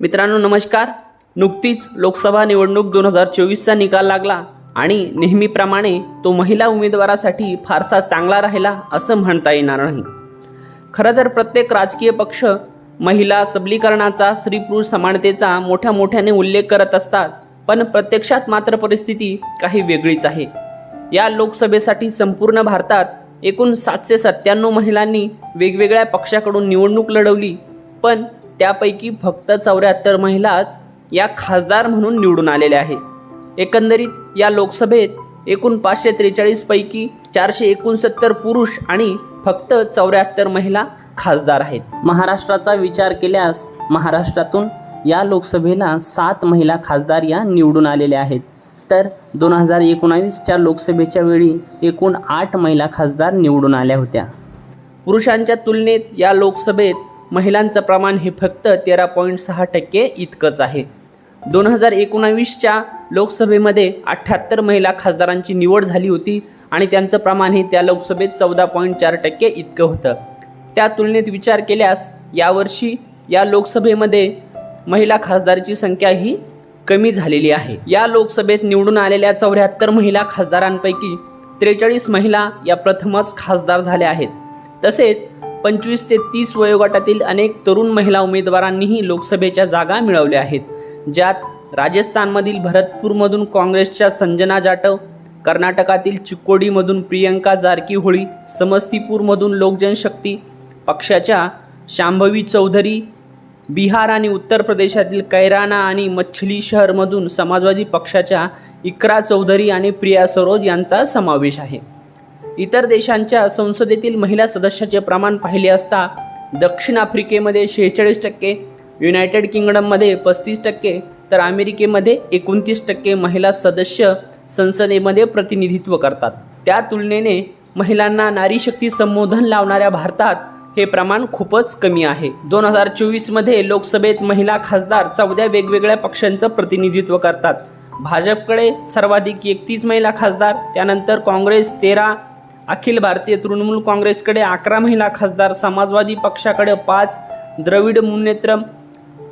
मित्रांनो नमस्कार. नुकतीच लोकसभा निवडणूक दोन हजार चोवीसचा निकाल लागला आणि नेहमीप्रमाणे तो महिला उमेदवारासाठी फारसा चांगला राहिला असं म्हणता येणार नाही. खरं तर प्रत्येक राजकीय पक्ष महिला सबलीकरणाचा स्त्री पुरुष समानतेचा मोठ्या मोठ्याने उल्लेख करत असतात पण प्रत्यक्षात मात्र परिस्थिती काही वेगळीच आहे. या लोकसभेसाठी संपूर्ण भारतात एकूण सातशे सत्त्याण्णव महिलांनी वेगवेगळ्या पक्षाकडून निवडणूक लढवली पण त्यापैकी फक्त चौऱ्याहत्तर महिलाच या खासदार म्हणून निवडून आलेल्या आहेत. एकंदरीत या लोकसभेत एकूण पाचशे त्रेचाळीसपैकी चारशे एकोणसत्तर पुरुष आणि फक्त चौऱ्याहत्तर महिला खासदार आहेत. महाराष्ट्राचा विचार केल्यास महाराष्ट्रातून या लोकसभेला सात महिला खासदार या निवडून आलेल्या आहेत. तर दोन हजार एकोणावीसच्या लोकसभेच्या वेळी एकूण आठ महिला खासदार निवडून आल्या होत्या. पुरुषांच्या तुलनेत या लोकसभेत महिलांचं प्रमाण हे फक्त तेरा पॉईंट सहा टक्के इतकंच आहे. दोन हजार एकोणावीसच्या लोकसभेमध्ये अठ्ठ्याहत्तर महिला खासदारांची निवड झाली होती आणि त्यांचं प्रमाण हे त्या लोकसभेत चौदा पॉईंट चार टक्के इतकं होतं. त्या तुलनेत विचार केल्यास यावर्षी या लोकसभेमध्ये महिला खासदाराची संख्या ही कमी झालेली आहे. या लोकसभेत निवडून आलेल्या चौऱ्याहत्तर महिला खासदारांपैकी त्रेचाळीस महिला या प्रथमच खासदार झाल्या आहेत. तसेच पंचवीस ते तीस वयोगटातील अनेक तरुण महिला उमेदवारांनीही लोकसभेच्या जागा मिळवल्या आहेत ज्यात राजस्थानमधील भरतपूरमधून काँग्रेसच्या संजना जाटव कर्नाटकातील चिक्कोडीमधून प्रियंका जारकीहोळी समस्तीपूरमधून लोकजनशक्ती पक्षाच्या शांभवी चौधरी बिहार आणि उत्तर प्रदेशातील कैराना आणि मच्छली शहरमधून समाजवादी पक्षाच्या इकरा चौधरी आणि प्रिया सरोज यांचा समावेश आहे. इतर देशांच्या संसदेतील महिला सदस्याचे प्रमाण पाहिले असता दक्षिण आफ्रिकेमध्ये शेहेचाळीस टक्के युनायटेड किंगडममध्ये पस्तीस टक्के तर अमेरिकेमध्ये एकोणतीस टक्के महिला सदस्य संसदेमध्ये प्रतिनिधित्व करतात. त्या तुलनेने महिलांना नारी शक्ती संबोधन लावणाऱ्या भारतात हे प्रमाण खूपच कमी आहे. दोन हजार चोवीसमध्ये लोकसभेत महिला खासदार चौदा वेगवेगळ्या पक्षांचं प्रतिनिधित्व करतात. भाजपकडे सर्वाधिक एकतीस महिला खासदार त्यानंतर काँग्रेस तेरा अखिल भारतीय तृणमूल काँग्रेसकडे अकरा महिला खासदार समाजवादी पक्षाकडे पाच द्रविड मुन्नेत्र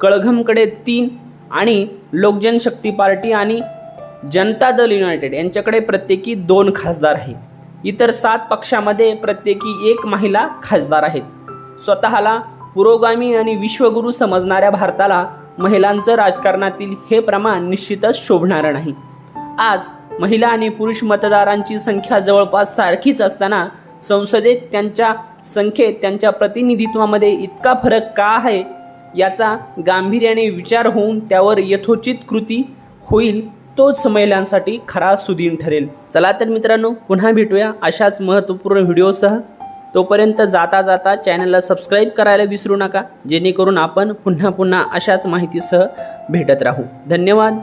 कळघमकडे तीन आणि लोकजनशक्ती पार्टी आणि जनता दल युनायटेड यांच्याकडे प्रत्येकी दोन खासदार आहे इतर सात पक्षामध्ये प्रत्येकी एक महिला खासदार आहेत. स्वतःला पुरोगामी आणि विश्वगुरू समजणाऱ्या भारताला महिलांचं राजकारणातील हे प्रमाण निश्चितच शोभणारं नाही. आज महिला आणि पुरुष मतदारांची संख्या जवळपास सारखीच असताना संसदेत त्यांच्या संख्येत त्यांच्या प्रतिनिधित्वामध्ये इतका फरक का आहे याचा गांभीर्याने विचार होऊन त्यावर यथोचित कृती होईल तोच महिलांसाठी खरा सुदीन ठरेल. चला तर मित्रांनो पुन्हा भेटूया अशाच महत्त्वपूर्ण व्हिडिओसह. तोपर्यंत जाता जाता चॅनलला सबस्क्राईब करायला विसरू नका जेणेकरून आपण पुन्हा पुन्हा अशाच माहितीसह भेटत राहू. धन्यवाद.